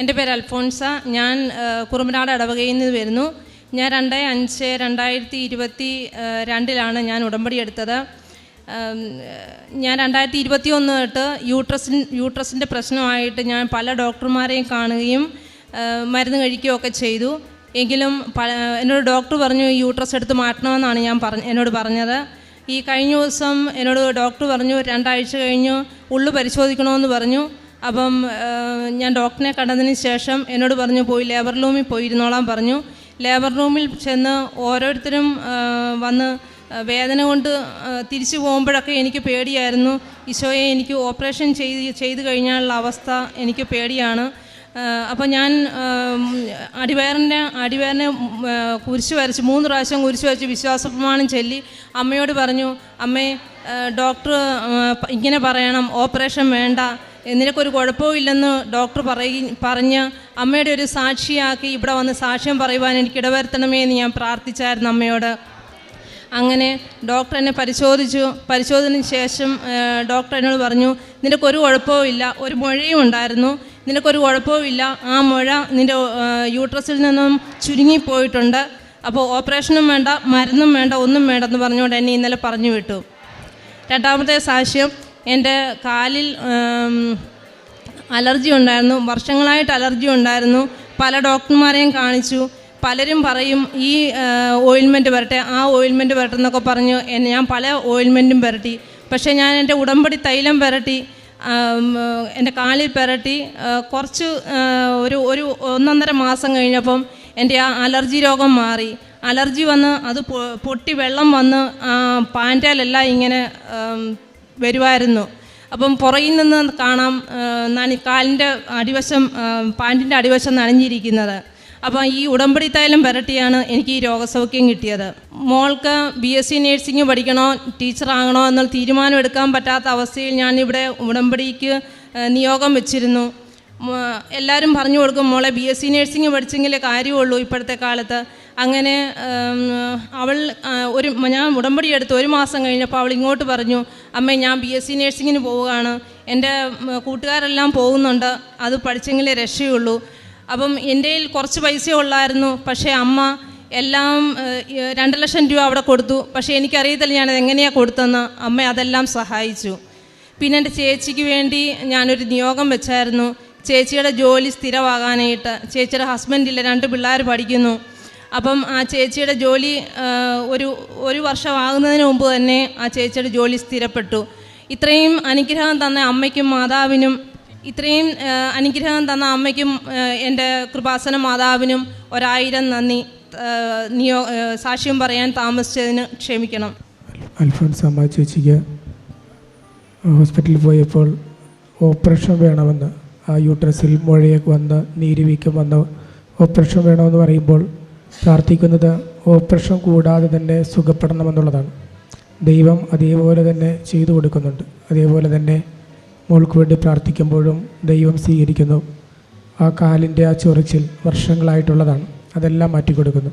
എന്റെ പേര് അൽഫോൺസ. ഞാൻ കുറുമനാട് ഇടവകയിൽ നിന്ന് വരുന്നു. ഞാൻ രണ്ട് അഞ്ച് രണ്ടായിരത്തി ഇരുപത്തി രണ്ടിലാണ് ഞാൻ ഉടമ്പടി എടുത്തത്. ഞാൻ രണ്ടായിരത്തി ഇരുപത്തി ഒന്ന് തൊട്ട് യൂട്രസിൻ യൂട്രസിന്റെ പ്രശ്നമായിട്ട് ഞാൻ പല ഡോക്ടർമാരെയും കാണുകയും മരുന്ന് കഴിക്കുകയും ഒക്കെ ചെയ്തു. എങ്കിലും എന്നോട് ഡോക്ടർ പറഞ്ഞു യൂട്രസ് എടുത്ത് മാറ്റണമെന്നാണ് ഞാൻ പറഞ്ഞ എന്നോട് പറഞ്ഞത്. ഈ കഴിഞ്ഞ ദിവസം എന്നോട് ഡോക്ടർ പറഞ്ഞു രണ്ടാഴ്ച കഴിഞ്ഞു ഉള്ളു പരിശോധിക്കണമെന്ന് പറഞ്ഞു. അപ്പം ഞാൻ ഡോക്ടറിനെ കണ്ടതിന് ശേഷം എന്നോട് പറഞ്ഞു പോയി ലേബർ റൂമിൽ പോയിരുന്നോളാൻ പറഞ്ഞു. ലേബർ റൂമിൽ ചെന്ന് ഓരോരുത്തരും വന്ന് വേദന കൊണ്ട് തിരിച്ചു പോകുമ്പോഴൊക്കെ എനിക്ക് പേടിയായിരുന്നു. ഈശോയെ എനിക്ക് ഓപ്പറേഷൻ ചെയ്ത് ചെയ്തു കഴിഞ്ഞാലുള്ള അവസ്ഥ എനിക്ക് പേടിയാണ്. അപ്പോൾ ഞാൻ അടിവയറിന്റെ അടിവയറിനെ കുരിശ് വരച്ച് മൂന്ന് പ്രാവശ്യം കുരിശ് വരച്ച് വിശ്വാസ പ്രമാണം ചൊല്ലി അമ്മയോട് പറഞ്ഞു അമ്മേ ഡോക്ടർ ഇങ്ങനെ പറയണം ഓപ്പറേഷൻ വേണ്ട നിനക്കൊരു കുഴപ്പവും ഇല്ലെന്ന് ഡോക്ടർ പറയി പറഞ്ഞ് അമ്മയുടെ ഒരു സാക്ഷിയാക്കി ഇവിടെ വന്ന് സാക്ഷ്യം പറയുവാൻ എനിക്ക് ഇടവരുത്തണമേ എന്ന് ഞാൻ പ്രാർത്ഥിച്ചായിരുന്നു അമ്മയോട്. അങ്ങനെ ഡോക്ടർ എന്നെ പരിശോധിച്ചു. പരിശോധനയ്ക്ക് ശേഷം ഡോക്ടർ എന്നോട് പറഞ്ഞു നിനക്കൊരു കുഴപ്പവും ഇല്ല ഒരു മുഴയും ഉണ്ടായിരുന്നു. നിനക്കൊരു കുഴപ്പവും ഇല്ല. ആ മുഴ നിന്റെ യൂട്രസിൽ നിന്നും ചുരുങ്ങിപ്പോയിട്ടുണ്ട് അപ്പോൾ ഓപ്പറേഷനും വേണ്ട മരുന്നും വേണ്ട ഒന്നും വേണ്ടെന്ന് പറഞ്ഞുകൊണ്ട് എന്നെ ഇന്നലെ പറഞ്ഞു വിട്ടു. രണ്ടാമത്തെ സാക്ഷ്യം എന്റെ കാലിൽ അലർജി ഉണ്ടായിരുന്നു. വർഷങ്ങളായിട്ട് അലർജി ഉണ്ടായിരുന്നു. പല ഡോക്ടർമാരെയും കാണിച്ചു. പലരും പറയും ഈ ഓയിൽമെന്റ് വരട്ടെ ആ ഓയിൽമെന്റ് വരട്ടെ എന്നൊക്കെ പറഞ്ഞു. ഞാൻ പല ഓയിൽമെന്റും പുരട്ടി. പക്ഷേ ഞാൻ എന്റെ ഉടമ്പടി തൈലം പുരട്ടി എന്റെ കാലിൽ പുരട്ടി. കുറച്ച് ഒരു ഒരു ഒന്നൊന്നര മാസം കഴിഞ്ഞപ്പം എന്റെ ആ അലർജി രോഗം മാറി. അലർജി വന്ന് അത് പൊട്ടി വെള്ളം വന്ന് പാന്റേലെല്ലാം ഇങ്ങനെ വരുമായിരുന്നു അപ്പം പുറകിൽ നിന്ന് കാണാം നനി കാലിന്റെ അടിവശം പാന്റിന്റെ അടിവശം നനഞ്ഞിരിക്കുന്നത്. അപ്പം ഈ ഉടമ്പടി തൈലം പുരട്ടിയാണ് എനിക്ക് ഈ രോഗസൗഖ്യം കിട്ടിയത്. മോൾക്ക് ബി എസ് സി നേഴ്സിംഗ് പഠിക്കണോ ടീച്ചറാകണോ എന്നുള്ള തീരുമാനം എടുക്കാൻ പറ്റാത്ത അവസ്ഥയിൽ ഞാനിവിടെ ഉടമ്പടിക്ക് ആ, നിയോഗം വെച്ചിരുന്നു. എല്ലാവരും പറഞ്ഞു കൊടുക്കും മോളെ ബി എസ് സി നേഴ്സിംഗ് പഠിച്ചെങ്കിലേ കാര്യമുള്ളൂ ഇപ്പോഴത്തെ കാലത്ത്. അങ്ങനെ അവൾ ഒരു ഞാൻ ഉടമ്പടി എടുത്ത് ഒരു മാസം കഴിഞ്ഞപ്പോൾ അവൾ ഇങ്ങോട്ട് പറഞ്ഞു അമ്മേ ഞാൻ ബി എസ് സി നേഴ്സിങ്ങിന് പോവുകയാണ്. എന്റെ കൂട്ടുകാരെല്ലാം പോകുന്നുണ്ട്. അത് പഠിച്ചെങ്കിലേ രക്ഷയുള്ളൂ. അപ്പം എന്റെ കുറച്ച് പൈസ ഉള്ളായിരുന്നു. പക്ഷേ അമ്മ എല്ലാം രണ്ട് ലക്ഷം രൂപ അവിടെ കൊടുത്തു. പക്ഷേ എനിക്കറിയത്തില്ല ഞാനത് എങ്ങനെയാണ് കൊടുത്തതെന്ന്. അമ്മ അതെല്ലാം സഹായിച്ചു. പിന്നെ എന്റെ ചേച്ചിക്ക് വേണ്ടി ഞാനൊരു നിയോഗം വെച്ചായിരുന്നു. ചേച്ചിയുടെ ജോലി സ്ഥിരമാകാനായിട്ട്. ചേച്ചിയുടെ ഹസ്ബൻഡില്ല രണ്ട് പിള്ളേർ പഠിക്കുന്നു. അപ്പം ആ ചേച്ചിയുടെ ജോലി ഒരു ഒരു വർഷമാകുന്നതിന് മുമ്പ് തന്നെ ആ ചേച്ചിയുടെ ജോലി സ്ഥിരപ്പെട്ടു. ഇത്രയും അനുഗ്രഹം തന്ന അമ്മയ്ക്കും മാതാവിനും ഇത്രയും അനുഗ്രഹം തന്ന അമ്മയ്ക്കും എന്റെ കൃപാസന മാതാവിനും ഒരായിരം നന്ദി. നിയോ സാക്ഷ്യം പറയാൻ താമസിച്ചതിന് ക്ഷമിക്കണം. അൽഫോൻസ് അമ്മ ചേച്ചിക്ക് ഹോസ്പിറ്റലിൽ പോയപ്പോൾ ഓപ്പറേഷൻ വേണമെന്ന് ആ യൂട്രസിൽ മുഴയൊക്കെ വന്ന് നീരുവീക്കം വന്ന് ഓപ്പറേഷൻ വേണമെന്ന് പറയുമ്പോൾ പ്രാർത്ഥിക്കുന്നത് ഓപ്പറേഷൻ കൂടാതെ തന്നെ സുഖപ്പെടണമെന്നുള്ളതാണ്. ദൈവം അതേപോലെ തന്നെ ചെയ്തു കൊടുക്കുന്നുണ്ട്. അതേപോലെ തന്നെ മോൾക്ക് വേണ്ടി പ്രാർത്ഥിക്കുമ്പോഴും ദൈവം സ്വീകരിക്കുന്നു. ആ കാലിന്റെ ആ ചൊറിച്ചിൽ വർഷങ്ങളായിട്ടുള്ളതാണ്. അതെല്ലാം മാറ്റിക്കൊടുക്കുന്നു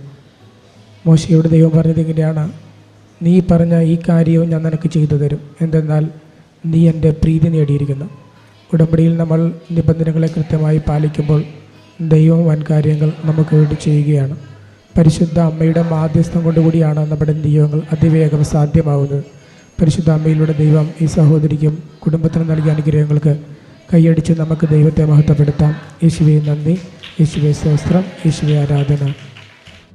മോശയോട് ദൈവം പറഞ്ഞത് ഇങ്ങനെയാണ്. നീ പറഞ്ഞ ഈ കാര്യവും ഞാൻ നിനക്ക് ചെയ്തു തരും. എന്തെന്നാൽ നീ എന്റെ പ്രീതി നേടിയിരിക്കുന്നു. ഉടമ്പടിയിൽ നമ്മൾ നിബന്ധനകളെ കൃത്യമായി പാലിക്കുമ്പോൾ ദൈവം വൻ കാര്യങ്ങൾ നമുക്ക് വേണ്ടി ചെയ്യുകയാണ്. പരിശുദ്ധ അമ്മയുടെ മാധ്യസ്ഥം കൊണ്ടുകൂടിയാണ് നമ്മുടെ നിയോഗങ്ങൾ അതിവേഗം സാധ്യമാവുന്നത് പരിശുദ്ധ അമ്മയിലൂടെ ദൈവം ഈ സഹോദരിക്കും കുടുംബത്തിനും നൽകിയ അനുഗ്രഹങ്ങൾക്ക് കൈയടിച്ച് നമുക്ക് ദൈവത്തെ മഹത്വപ്പെടുത്താം. യേശുവെ നന്ദി. യേശുവെ സഹസ്രം യേശുവെ ആരാധന.